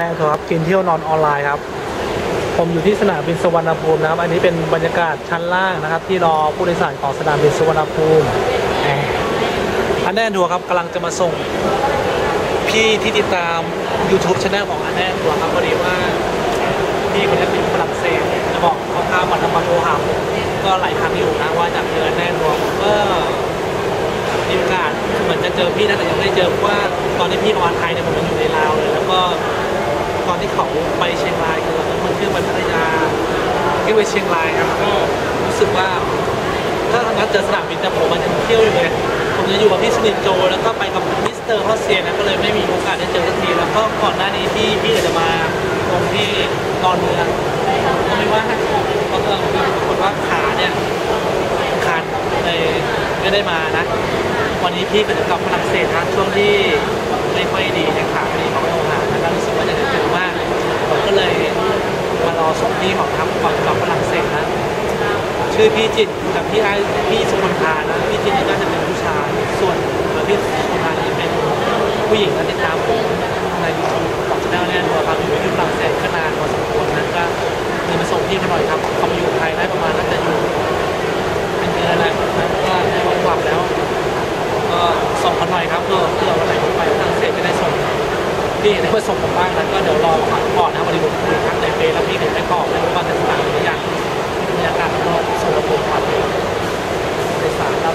นแน่ครับกินเที่ยวนอนออนไลน์ครับ ผมอยู่ที่สนามบินสุวรรณภูมินะครับ อันนี้เป็นบรรยากาศชั้นล่างนะครับ ที่รอผู้โดยสารของสนามบินสุวรรณภูมิอันแน่ทัวร์ครับกำลังจะมาส่งพี่ที่ติดตาม YouTube channel ของอันแน่ทัวร์ครับพอดีว่าพี่คนนี้เป็นฝรั่งเศสจะบอกเขาข้ามมาทำมาโทรหาผมก็หลายครั้งอยู่นะว่าจากเจออันแน่ทัวร์ผมก็มีโอกาสเหมือนจะเจอพี่นะแต่ยังไม่ได้เจอเพราะว่าตอนที่พี่ออนไทยเนี่ยผมยังอยู่ในลาวเลยแล้วก็ อนที่เขาไปเชียงรายคือเราต้องมาเที่ยวไปพัทยาที่ไปเชียงรายครับก็รู้สึกว่า ถ้าทางนั้นเจอสนามบินแต่ผมมันยังเที่ยวอยู่เลยผมจะอยู่กับพี่สนิทโจแล้วก็ไปกับมิสเตอร์ฮอสเซียนะก็เลยไม่มีโอกาสได้เจอสักทีแล้วก็ก่อนหน้านี้ที่พี่จะมาตรงที่ตอนเมืองก็ไม่ว่าเพราะเออปรากฏว่าขาเนี่ยขาดเลยไม่ได้มานะ วันนี้พี่ก็จะกลับฝรั่งเศสนะช่วงที่ไม่ค่อยดีในขาพอดีเขาโทรหาแล้วรู้สึกว่าจะได้เจอ ก็เลยมารอส่งพี่ของทัพก่อนกลับฝรั่งเศสนะชื่อพี่จิตกับพี่ไอ้พี่สุวรรณานะพี่จิตนี่น่าจะเป็นผู้ชายส่วนพี่สุวรรณานี่เป็นผู้หญิงนะติดตามผมในยูทูบของช anel เนี่ยตัวครับอยู่ที่ฝรั่งเศสก็นานพอสมควรนะก็เลยมาส่งพี่เขาหน่อยครับเขามาอยู่ไทยได้ประมาณน่าจะอยู่เป็นเดือนแล้วก็ได้วันกลับแล้วก็ส่งเขาหน่อยครับเพื่อเพื่อวันไหนผมไปฝรั่งเศสจะได้ส่ง พี่ได้มาส่งผมบ้างนะก็เดี๋ยวรอก่อนนะวันนี้ผมคุยทั้งในเฟซแล้วพี่เดี๋ยวได้ตอบเลยว่าจะสั่งหรือยังบรรยากาศรอบสุวรรณภูมิครับในสารครับ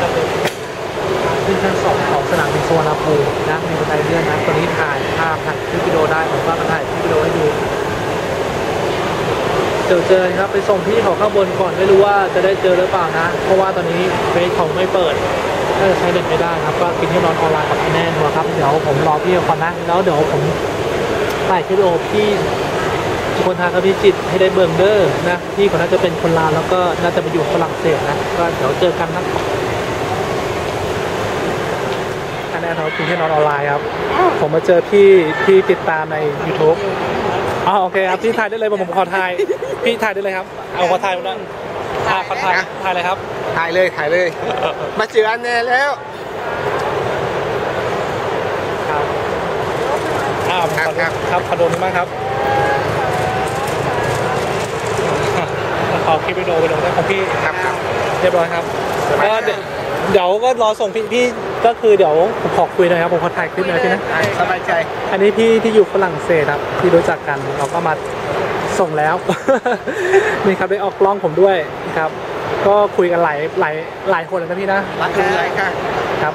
ก็เป็นขึ้นชั้นสองของสนามบินสุวรรณภูมินะมีบันไดเลื่อนนะตัวนี้ถ่ายภาพถ่ายคลิปวิดีโอได้ผมก็มาถ่ายคลิปวิดีโอให้ดูเจอเจอครับไปส่งพี่เขาข้างบนก่อนไม่รู้ว่าจะได้เจอหรือเปล่านะ เพราะว่าตอนนี้เฟซเขาไม่เปิด ก็จะใช้เน็ตไม่ได้ครับ ก็กินที่นอนออนไลน์กับแน่นอนครับ เดี๋ยวผมรอพี่ก่อนนะ แล้วเดี๋ยวผมถ่ายคลิปวิดีโอพี่คนทางกับพี่จิตให้ได้เบิร์เดอร์นะ พี่คนน่าจะเป็นคนลาวแล้วก็น่าจะไปอยู่ฝรั่งเศสนะ ก็เดี๋ยวเจอกันนะอันนี้เราคุณที่นอนออนไลน์ครับ ผมมาเจอพี่ที่ติดตามใน YouTube อ๋อโอเคครับพี่ถ่ายได้เลยผมขอถ่าย พี่ถ่ายได้เลยครับ เอาขอถ่ายมาด้วยอ่าขอถ่ายถ่ายเลยครับ ถ่ายเลยถ่ายเลย มาเจออันแน่แล้วครับอ่าผมขอดูครับครับขอดูมากครับขอคลิปวิดีโอไปลงได้ของพี่ครับครับเรียบร้อยครับก็เดี๋ยวเดี๋ยวก็รอส่งพี่พี่ก็คือเดี๋ยวผมขอคุยหน่อยครับผมขอถ่ายคลิปหน่อยพี่นะสบายใจ อันนี้พี่ที่อยู่ฝรั่งเศสครับที่รู้จักกันเราก็มาส่งแล้วนี่ครับได้ออกกล้องผมด้วยนะครับ ก็คุยกันหลายหลายหลายคนเลยนะพี่นะรักคุณไรค่ะครับ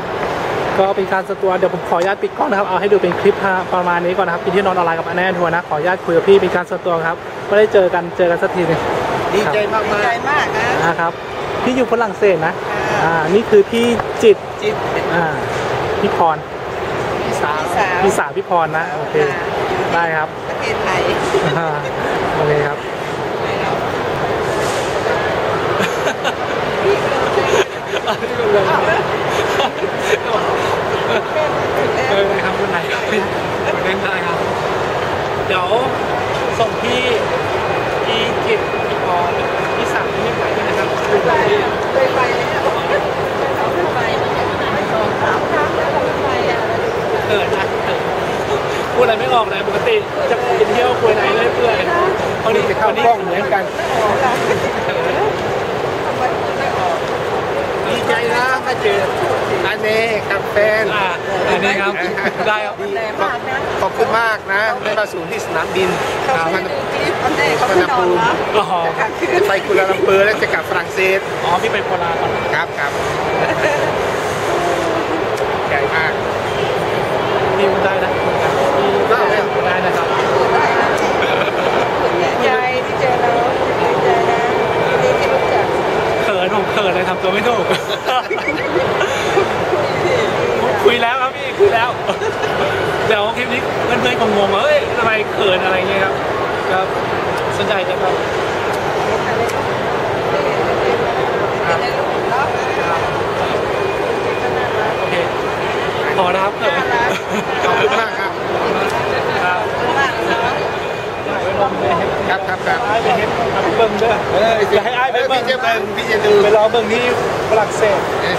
ก็เป็นการสตัวเดี๋ยวผมขออนุญาตปิดกล้องนะครับเอาให้ดูเป็นคลิปประมาณนี้ก่อนนะครับกินที่นอนออนไลน์กับอันแน่ทัวร์นะขออนุญาตคุยกับพี่เป็นการส่วนตัวครับไม่ได้เจอกันเจอกันสักทีหนึงดีใจมากดีมาใจกมากนะนะครับพี่อยู่ฝรั่งเศสนะอ่านี่คือพี่จิตรจิตอ่าพี่พรพี่สาวสาวพี่สาวพี่พรนะโอเคได้ครับประเทศไทยอ่าโอเคครับ เออครับคุณไหนเล่นได้ครับเดี๋ยวส่งพี่พี่จิตพี่พรพี่สาวพี่ไปด้วยนะครับเคยไปแล้วเคยไปไม่สองสามครั้งแล้วเคยไปเกิดนะเกิดพูดอะไรไม่ออกเลยปกติจะไปเที่ยวคุยไหนเรื่อยเปื่อยวันนี้จะเข้าวันนี้กล้องเหมือนกัน ดี ใจนะมาเจออันเน่กับแฟนอ่าอันนี้ครับได้ครับดีขอบขอบคุณมากนะได้มาสู่ที่สนามบินเขามันไปดูที่ประเทศเขาไปนอนรับอ๋อจะไปกุลาลัมเปอร์แล้วจะกลับฝรั่งเศสอ๋อพี่ไปโคราชก่อนครับครับใหญ่มากพี่ได้นะพี่ได้ได้นะครับ ดีใจที่เจอเราดีใจนะดีที่รู้จัก เขินผมเขินเลยทำตัวไม่ถูก คุยแล้วครับพี่คุยแล้ว เดี๋ยวคลิปนี้เพื่อนๆคงงงว่าเฮ้ยทำไมเขินอะไรเงี้ยครับ ครับสนใจจะครับเป็นในรูปเนาะโอเคพอนะครับเขินขอบคุณมากครับ ครับ มากเนาะ ถ่ายไว้ลงเลยครับครับครับไอ้ไปเห็นครับเบิ้งเด้อเอออย่าให้อ้ายไปเบิ่งพี่จะเบิ่งพี่จะดูไปรอเบิ้งที่ฝรั่งเศสเออ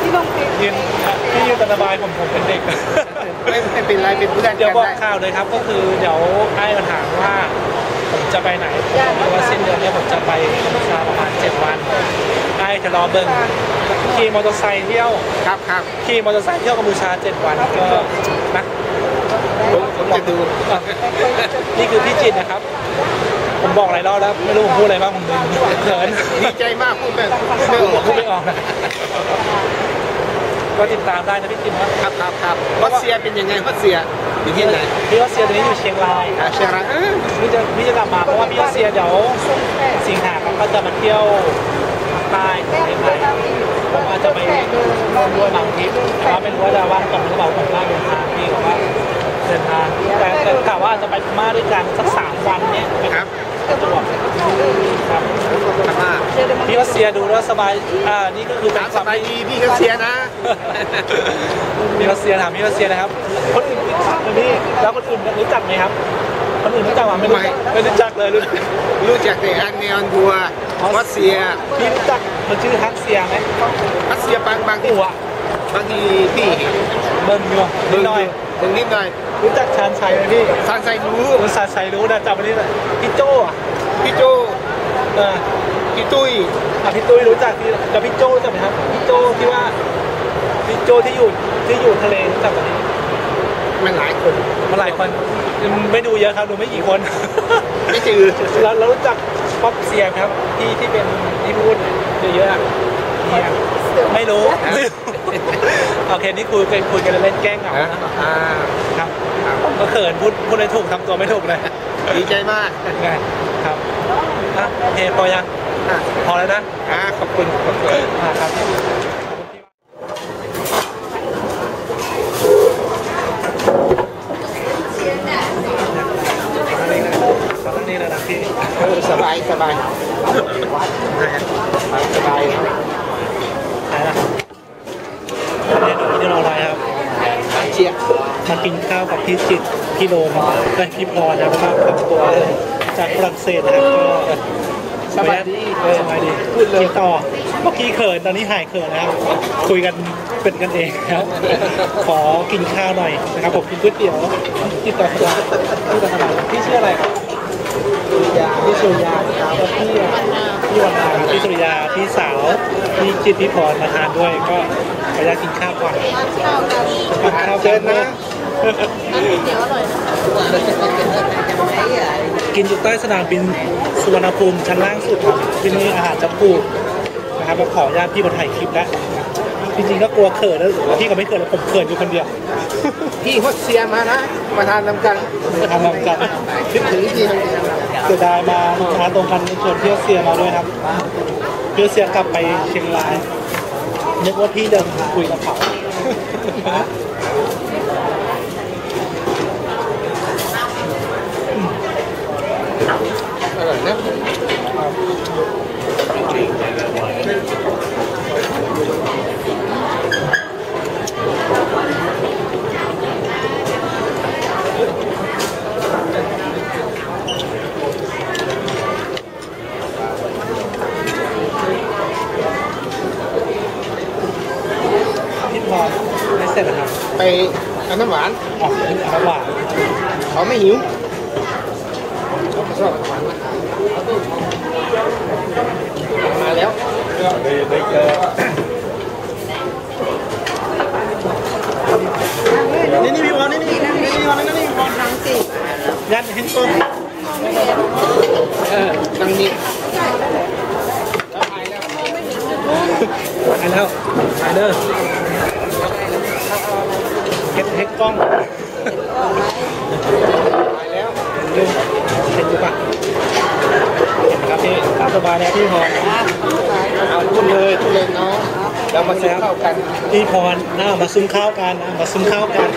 ที่ต้องปิดยืนพี่ยืนสบายผมผมเป็นเด็กไม่ไม่เป็นไรเป็นเพื่อนเดี๋ยวกันบอกได้ข่าวเลยครับก็คือเดี๋ยวไอ้มาถามว่าผมจะไปไหนผมบอกว่าสิ้นเดือนเนี้ผมจะไปกัมพูชาประมาณเจ็ดวันไอ้จะรอเบิ้งขี่มอเตอร์ไซค์เที่ยวครับครับขี่มอเตอร์ไซค์เที่ยวกัมพูชาเจ็ดวันก็นะ ผมผมจะดูอะนี่คือพี่จิตรนะครับ ผมบอกหลายรอบแล้วไม่รู้ผมพูดอะไรบ้างผมลืมเขิน ดีใจมากพูดไม่พูดไม่ออกพูดไม่ออกนะ ก็ติดตามได้นะพี่จิตรนะครับครับครับรัสเซียเป็นยังไงรัสเซียอยู่ที่ไหนพี่รัสเซียตอนนี้อยู่เชียงรายอ่าเชียงรายเออพี่จะพี่จะกลับมาเพราะว่าพี่รัสเซียเดี๋ยวสิงหาเขาก็จะมาเที่ยวภาคใต้ของประเทศไทยผมอาจจะไปร่วมด้วยบางทริปแต่ว่าไม่รู้ว่าจะว่างตรงหรือเปล่าผมว่างเดินทางพี่บอกว่า เดินทางแต่แต่ถามว่าจะไปพม่าด้วยกันสักสามวันเนี้ยครับประจวบครับพม่าพี่รัสเซียดูแล้วสบายอ่านี่ก็คือเป็ถานมคสวามบายดีพี่รัสเซียนะพี่รัสเซียถามพี่รัสเซียนะครับ คนอื่นรู้จักไหมพี่แล้วคนอื่นรู้จักไหมครับคนอื่นรู้จักไหมไม่รู้จักไม่รู้จักเลยรู้จักรู้จักแต่อันเนออนทัวร์รัสเซียพี่รู้จักมันชื่อฮักเซียไหมรัสเซียบางบางที่หัวบางทีพี่เห็นเบิ้งอยู่นิดหน่อยตรงนิดหน่อยรู้จักชานชัยไหมพี่ทางไซรู้ภาษาชัยรู้นะจำไม่ได้เลยพี่โจ้อะพี่โจเออพี่ตุ้ยอะพี่ตุ้ยรู้จักพี่กับพี่โจ้รู้จักไหมครับพี่โจ้ที่ว่าพี่โจ้ที่อยู่ที่อยู่ทะเลรู้จักไหมมันหลายคนมาหลายคนไม่ดูเยอะครับดูไม่กี่คน ไม่จือแล้วเรารู้จักป๊อปเซียไหมครับที่ที่เป็นที่พูดเยอะๆอะเนี่ยไม่รู้ไม่รู้ โอเคนี่คุยกันคุยกันเล่นๆแกล้งเหงาอ่านะอ่าครับก็เขินพูดพูดไม่ถูกทำตัวไม่ถูกเลยดีใจมากไงครับอะโอเคพอยังอะพอแล้วนะอ่าขอบคุณขอบคุณอะครับตั้งนี่เลยนะพี่เออสบายสบายสบาย ไหนล่ะเมนูที่เราอะไรครับ เชียร์มากินข้าวกับพี่จิตรพี่โดมและพี่พรนะครับครอบครัวจากฝรั่งเศสนะครับก็สบายดีเออสบายดีพูดเลยกินต่อ เมื่อกี้เขินตอนนี้หายเขินแล้วคุยกันเป็นกันเองครับ ขอกินข้าวหน่อยนะครับผมกินก๋วยเตี๋ยวกินต่อสบายพี่ต่อสบายพี่ชื่ออะไรครับ สุริยาพี่สุริยาครับพี่พี่วันนาพี่สุริยาพี่สาวพี่จิตพี่พรมาทานด้วยก็ขออนุญาตกินข้าวก่อนข้าวกันกินข้าวเชิญนะเดี๋ยวอร่อยนะกินอยู่ใต้สนามบินสุวรรณภูมิชั้นล่างสุดครับที่นี่อาหารจะถูกนะครับมาขออนุญาตพี่มาถ่ายคลิปแล้วจริงๆก็กลัวเขินแล้วพี่ก็ไม่เขินแล้วผมเขินอยู่คนเดียว พี่ฮอตเซียมานะมาทานน้ำกันมาทำงานกันคิดถึงพี่เสียดายมาช้าตรงกันชวนพี่เสียมาด้วยครับพี่เสียกลับไปเชียงรายนึกว่าพี่เดินคุยกับเขาอร่อยนะ พี่พรไม่เสร็จนะครับ ไป เอาน้ำหวานออกเป็นอาหวานเขาไม่หิวเขาชอบหวานมาแล้วนี่นี่พี่พรนี่นี่นี่นี่พี่พรนี่นี่พี่พรนังสิยันเห็นต้นเออตังนี้ไปแล้วไปเด้อเฮ็ดเฮ็ด กล้องไปแล้วดูเห็นอยู่ปะเห็นครับพี่ตามสบายแล้วพี่พรเอาพูดเลยพูดเลยน้องเรามาซื้อข้าวกันพี่พรน่ามาซุ้มข้าวกันอะมาซุ้มข้าวกัน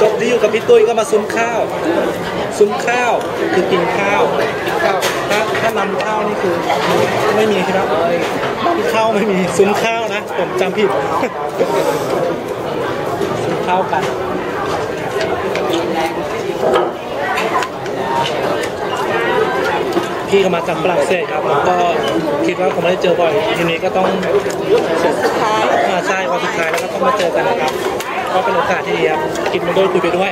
จบที่อยู่กับพี่ตุ้ยก็มาซุ้มข้าว ซุ้มข้าวคือกินข้าวกินข้าวถ้าถ้านำข้าวนี่คือไม่มีใช่ไหมนำข้าวไม่มีซุ้มข้าวนะ ผมจำผิดซุ้มข้าวกัน พี่ก็มาจากฝรั่งเศสครับแล้วก็คิดว่าคงไม่ได้เจอบ่อยทีนี้ก็ต้องเสียสุดท้ายอ่าใช่วันสุดท้ายแล้วก็ต้องมาเจอกันนะครับก็เป็นโอกาสที่ดีครับกินไปด้วยคุยไปด้วย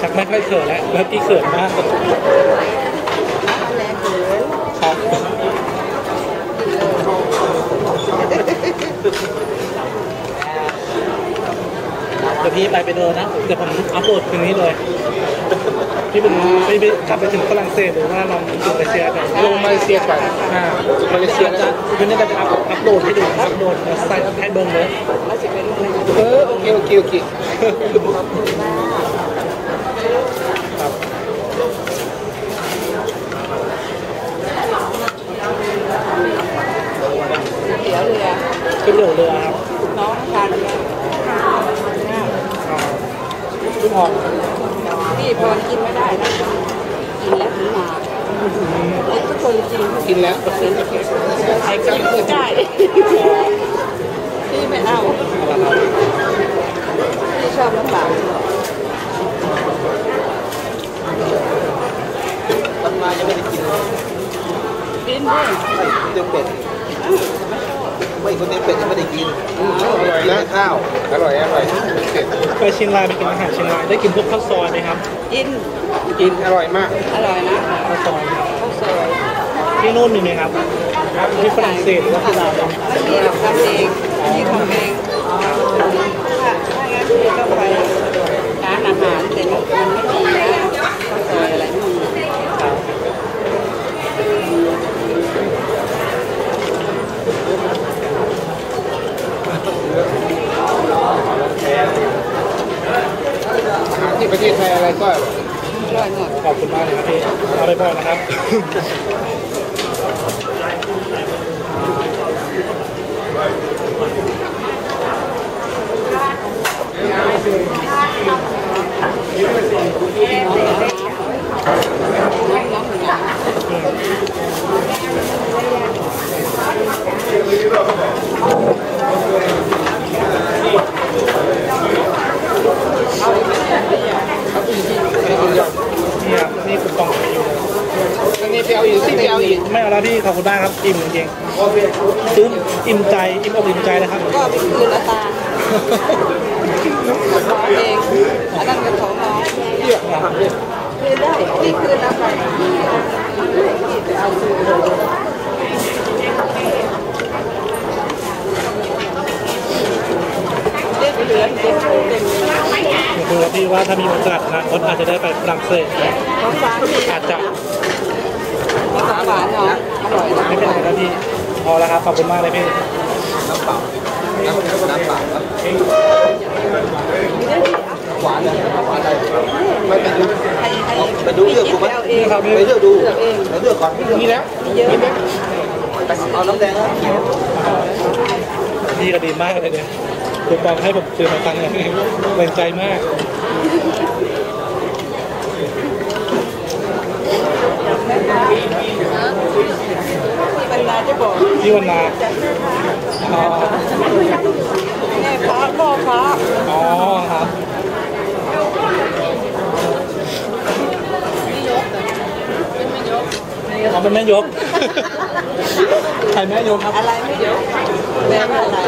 ชักไม่ค่อยเขินแล้วเมื่อกี้เขินมากครับเดี๋ยวพี่ไปไปเดินนะเดี๋ยวผมอัพโหลดคืนนี้เลย พี่เป็นพี่ไปกลับไปถึงฝรั่งเศสหรือว่าลองถึงมาเลเซียกันลงมาเลเซียก่อนอ่ามาเลเซียจะคืนนี้จะอัพอัพโหลดให้ดูอัพโหลดใส่ให้เบิ้งเลยเออโอเคโอเคโอเคเดี๋ยวเรือขึ้นเรือเรือครับ น้องทานเรือ ขึ้นหอม พี่พรกินไม่ได้นะกินแล้วถึงมาทุก คนกินกินแล้วใครก็ไม่ได้พี่ไม่เอาพี่ชอบลำบากตอนมายังไม่ได้กินกินด้วยเนื้อเป็ดไม่คนเนื้อเป็ดยังไม่ได้กินอร่อยนะข้าว อร่อยอร่อยเป็ดไปเชียงรายไปกินอาหารเชียงรายได้กินพวกข้าวซอยไหมครับ กิน กินอร่อยมาก อร่อยนะข้าวซอยข้าวซอยที่นู่นมีไหมครับที่ฝรั่งเศสหรือว่าที่ลาวไม่มีหรอกทำเองนี่ทำเองถ้าถ้างั้นพี่ต้องไปร้านอาหารแต่มันไม่มีนะ ที่ประเทศไทยอะไรก็อร่อยหมดขอบคุณมากเลยครับพี่เอาไปบ่อยนะครับนี่ครับนี่คือกล่องอยู่ อันนี้ไปเอาอีกที่ไปเอาอีก ไม่เอาแล้วพี่ขอบคุณมากครับอิ่มจริงๆ ซื้ออิ่มใจอิ่มอกอิ่มใจนะครับก็ไปคืนละตาของเองอันนั้นเป็นของน้องคืนได้นี่คืนแล้วไปเอาคืนเลยเรียกเหลือเต็มเต็มคุยกับพี่ว่าถ้ามีโอกาสนะคนอาจจะได้ไปฝรั่งเศสอาจจะหวานเนาะอร่อยนะไม่เป็นไรครับพี่ พอแล้วครับ ขอบคุณมากเลยพี่ น้ำเปล่าน้ำน้ำเปล่าครับหวานเลยหวานอะไรไม่ไปดูไปดูเลือกดูไหมเรับไปเลือกดูไปเลือกก่อนมีแล้วเยอะเอาน้ำแดงนะพี่ก็ดีมากเลยเนี่ยคุณบอกให้ผมซื้อมาฟังเลยเต็มใจมาก ที่บรรดา จะบอกพี่วันนาอ๋อแม่ฟ้าพ่อฟ้าอ๋อครับอ๋อเป็นแม่ยก ใครแม่ยกครับ อะไรไม่เดี๋ยวแม่ว่าอะไร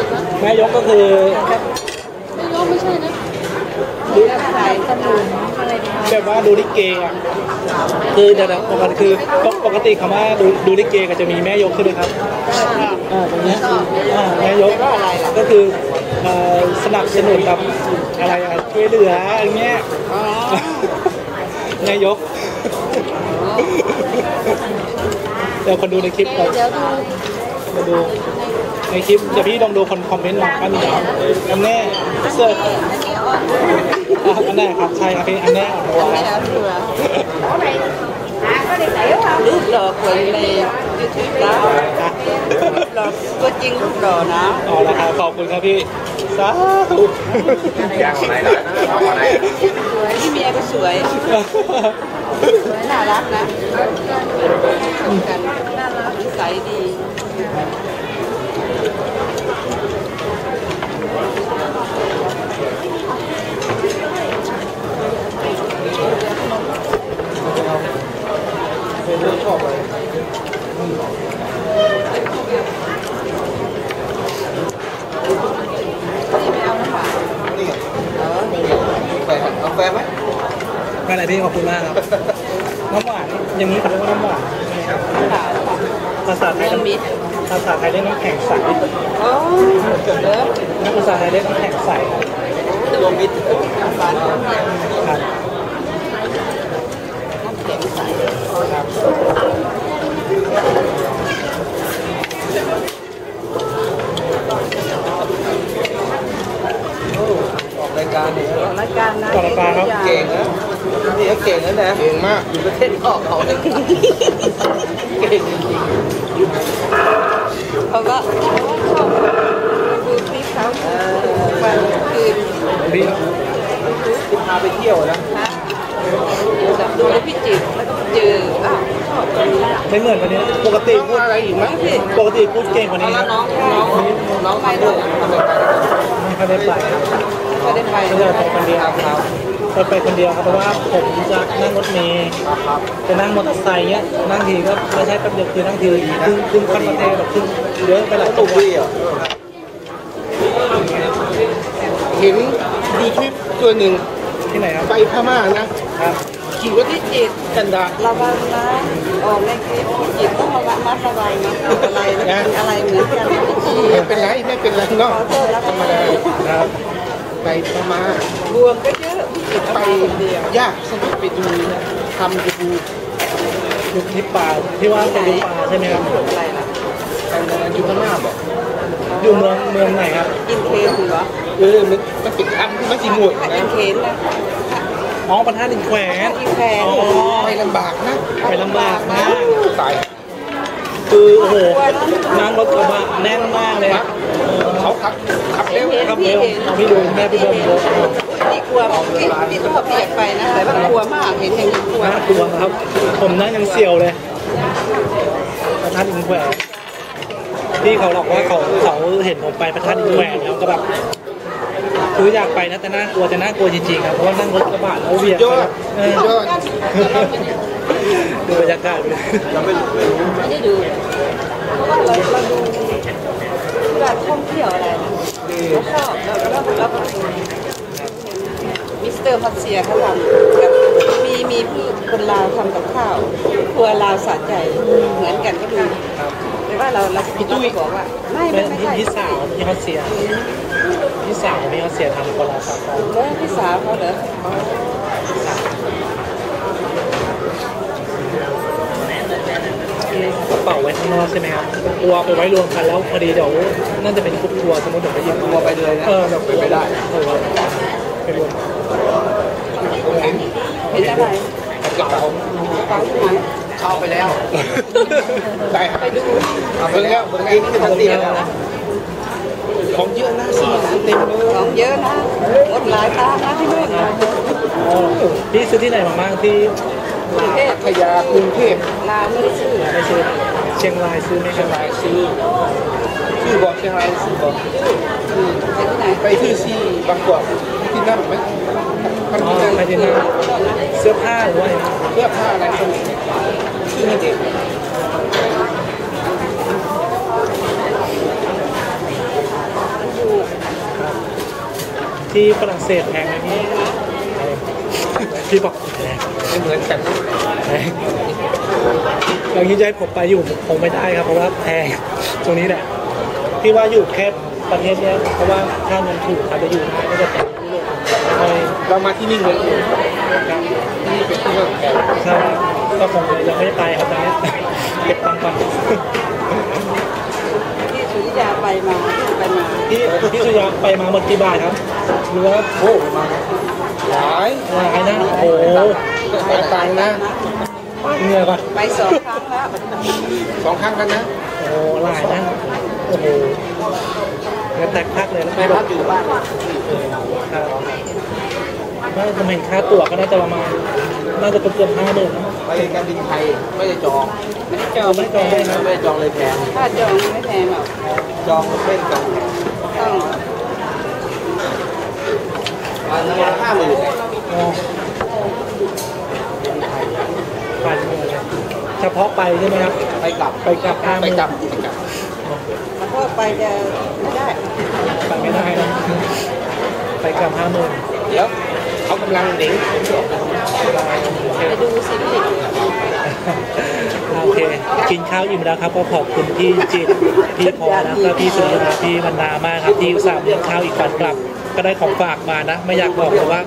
แม่ยกก็คือ ไม่รู้ไม่ใช่นะดูอะไรขนมอะไรดี แบบว่าดูลิเกอะคือเดี๋ยวนะปกติคือปกติคำว่าดูดูลิเกก็จะมีแม่ยกใช่ไหมครับอ่าตรงเนี้ยอ่าแม่ยกก็คือเอ่อสนับสนุนแบบอะไรอะช่วยเหลืออย่างเงี้ยอ๋อแม่ยกเดี๋ยวคนดูในคลิปก่อนเดี๋ยวดูมาดูในคลิปเดี๋ยวพี่ลองดูคนคอมเมนต์มาอันนี้อันแน่ เสิร์ฟอันนี้อ่อนอะอันแน่ครับใช่ครับพี่อันแน่อ่อนตัวไม่เอาตัวรูปหล่อคนในยูทูบแล้วอะหล่อตัวจริงรูปหล่อนะเอาละครับขอบคุณครับพี่สาธุยางไหนล่ะเอาไหนสวยที่เมียก็สวยสวยน่ารักนะกันนิสัยดีาแฟไหม ไม่เป็นไร พี่ขอบคุณมากครับ น้ำหวานอย่างนี้เขาเรียกว่าน้ำหวานใช่ไหมครับค่ะภาษาไทยรวมมิตรภาษาไทยเรียกน้ำแข็งใสโอ้เลิฟภาษาไทยเรียกน้ำแข็งใสครับรวมมิตรน้ำหวานน้ำครับแข็งใส ครับ ออกรายการเนี่ย ออกรายการนะ ต่อรายการครับ เก่งนะ นี่ก็เก่งนนะเก่งมากอยู่ประเทศนอกเขาเลยเก่งจริงเขาก็ชอบดูคลิปเขาวันคืนพี่ๆที่พาไปเที่ยวนะนะดูแล้วพี่จิตรแล้วก็เจออ้าวชอบไม่เหมือนวันนี้ ปกติพูดอะไรอีกไหมพี่ปกติพูดเก่งกว่านี้แล้วน้องน้องน้องไปด้วยไมไปด้วย ไม่ได้ไปรับก็ได้ไปก็จะไปคนเดียวครับไปไปคนเดียวครับเพราะว่าผมจะนั่งรถเมล์ครับจะนั่งมอเตอร์ไซค์เนี้ยนั่งทีก็ไม่ใช่แป๊บเดียวคือนั่งทีครึ่งครึ่งคันประเทศแบบครึ่งเยอะไปหลายตุตักวดีอะเห็นยูทูบตัวหนึ่งที่ไหนครับไปพม่านะครับขี่รถที่จีนกันดาระวังนะออกในคลิปพี่จิตรต้องระวังมัดระวังนะอะไรนะอะไรเหมือนกันพี่จิตรไม่เป็นไรไม่เป็นไรเนาะขอโทษแล้วธรรมดาครับ ไปพม่าบวมก็เยอะพี่จิตรไปไปคนเดียวยากสนุกไปดูทำดูอยู่ที่ป่าที่ว่าไปดูป่าใช่ไหมครับอะไรล่ะกันอยู่พม่าบอกอยู่เมืองเมืองไหนครับกินเคนเหรอเออมันมันเป็นอันมันสีหมวดถ้านะกินเคนนะอ๋อประธานดินแขวนกินแคนอ๋อไปลำบากนะไปลำบากมากตายคือโอ้โหนั่งรถกระบะแน่นมากเลยครับ เขาขับขับเร็วครับเร็วเอาพี่ดูแม่พี่เบิ้มรถพี่กลัวพี่พี่ชอบเปียกไปนะแต่ว่ากลัวมากเห็นอย่างนี้กลัวน่ากลัวครับ ผมนั่งยังเสียวเลยประธานดินแขวนที่เขาบอกว่าเขาเขาเห็นผมไปประธานดินแขวนแล้วก็แบบคืออยากไปนะแต่น่ากลัวแต่น่ากลัวจริงๆครับเพราะว่านั่งรถกระบะแล้วเบียดยอดเออยอดดูบรรยากาศเลยเราไม่รู้ไม่รู้ไม่ได้ดูเพราะว่าเราเราดู เวลาท่องเที่ยวอะไรเราชอบเราเราเราก็ดูมิสเตอร์พัทเซียเขาทำกับมีมีพี่คนลาวทำกับข้าว ครัวลาวสะใจเหมือนกันก็ดูแต่ว่าเราเราพี่ตุ้ยบอกว่า ไม่ไม่ใช่พี่สาวพี่เขาเสียพี่สาวพี่เขาเสียทำคนละสามคนแล้วพี่สาวเขาเหรอ กระ เป๋าไว้ข้างนอกใช่ไหมครับกลัวไปไว้รวมกันแล้วพอดีเดี๋ยวน่าจะเป็นกรุ๊ปทัวร์สมมติเดี๋ยวไปหยิบตัวไปเลยนะเออแบบไม่ได้เออไปรวมเห็นอะไรกระเป๋ากระเป๋าที่ไหนเข้าไปแล้วได้ครับไปดูเอาไปแล้วเมื่อกี้นี่คือทันทีแล้วนะของเยอะนะซื้อมาเต็มเลยของเยอะนะหมดหลายตานะที่นู่นพี่ซื้อที่ไหนมาบ้างที่ พพัทยากรุงเทพลาวไม่ได้ซื้อไปซื้อเชียงรายซื้อไหมคเชีรัยบงรายซื้อซื้อบอกเชียงรายซื้อบอกไปที่ไหนไปซื้อที่บางกอกที่นั่นไหมพันอ๋อที่นั่นไปที่นั่นเสื้อผ้าหรือว่าอะไรเสื้อผ้าอะไรพวกนี้ซื้อให้เด็กที่ฝรั่งเศสแพงไหมพี่ พี่บอกแพงไม่เหมือนกันแพงอย่างนี้จะให้ผมไปอยู่ผมคงไม่ได้ครับ เพราะว่าแพงตรงนี้แหละพี่ว่าอยู่แค่ประเทศเนี้ยเพราะว่าค่าเงินถูกครับจะอยู่ได้ก็จะเป็นยุโรปไม่เรามาที่นี่เลยครับนี่เป็นที่เรื่องแก่ใช่ก็คงยังไม่ได้ไปครับตอนนี้เก็บตังค์ก่อนที่สุริยาไปมาไปมาพี่พี่สุยาไปมาหมดกี่บาทครับหรือว่าโอ้มา หลายหลายนะ โอ้โหหลายตังค์นะเหนื่อยปะไปสองครั้งแล้วสองครั้งกันนะ โอ้หลายนะ โอ้โหเงินแตกพักเลยแล้วไปพักอยู่บ้านครับน่าจะเห็นค่าตั๋วก็น่าจะประมาณน่าจะเกือบห้าหมื่นไปการบินไทยไม่ได้จอง ไม่ได้จองไม่จองได้นะไม่ได้จองเลยแพงถ้าจองไม่แพงหรอกจองเล่นกันต้อง วันละห้าหมื่นอ๋อไปเมืองเลยเฉพาะไปใช่ไหมครับ ไปกลับไปกลับห้าหไปมื่นกลับไปกลับเพราะไปจะไม่ได้ ไปไม่ได้นะไปกลับห้าหมื่นเดี๋ยวเขากำลังเด็งไปดูซีรีส์โอเค กินข้าวอิ่มแล้วครับ ก็ขอบคุณพี่จิตพี่พอแล้วก็พี่สุริยาพี่บรรณามากครับที่อุตส่าห์เลี้ยงข้าวอีกก่อนกลับ ก็ได้ของฝากมานะ ไม่อยากบอกแต่ว่า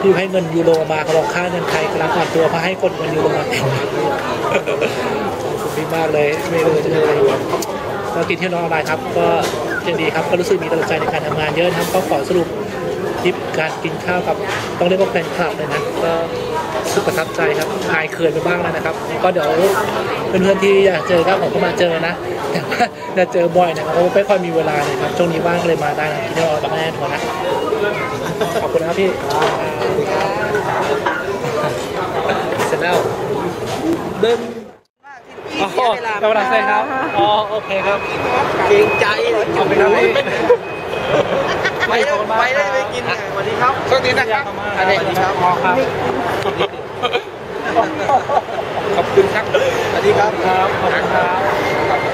พี่ให้เงินยูโรมาเขาบอกค่าเงินไทยกำลังอ่อนตัวมาให้คนเงินยูโรมาขอบคุณมากเลยไม่รู้จะทำอะไรากินเที่นอนออนไลน์ครับ ก็ยังดีครับก็รู้สึกมีกำลังใจในการทำงานเยอะครับก็ขอสรุปทริปการกินข้าวกับต้องเรียกว่าแฟนคลับเลยนะก็ สึกประทับใจครับหายเขินไปบ้างแล้วนะครับ ก็เดี๋ยวเพื่อนๆที่อยากเจอครับผมก็มาเจอนะ แต่ว่าจะเจอบ่อยนะครับเพราะว่าไม่ค่อยมีเวลาเลยครับช่วงนี้ว่างก็เลยมาได้นะที่นี่เราแม่ทัวร์นะขอบคุณนะครับพี่เสร็จแล้วเดินอ๋อเวลาเสร็จครับ อ๋อ โอเคครับ เกรงใจขอบคุณครับพี่ ไปแล้วไปได้ไปกินสวัสดีครับสวัสดีนะครับอันนี้ครับอ๋อครับขอบคุณครับสวัสดีครับครับขอบคุณครับ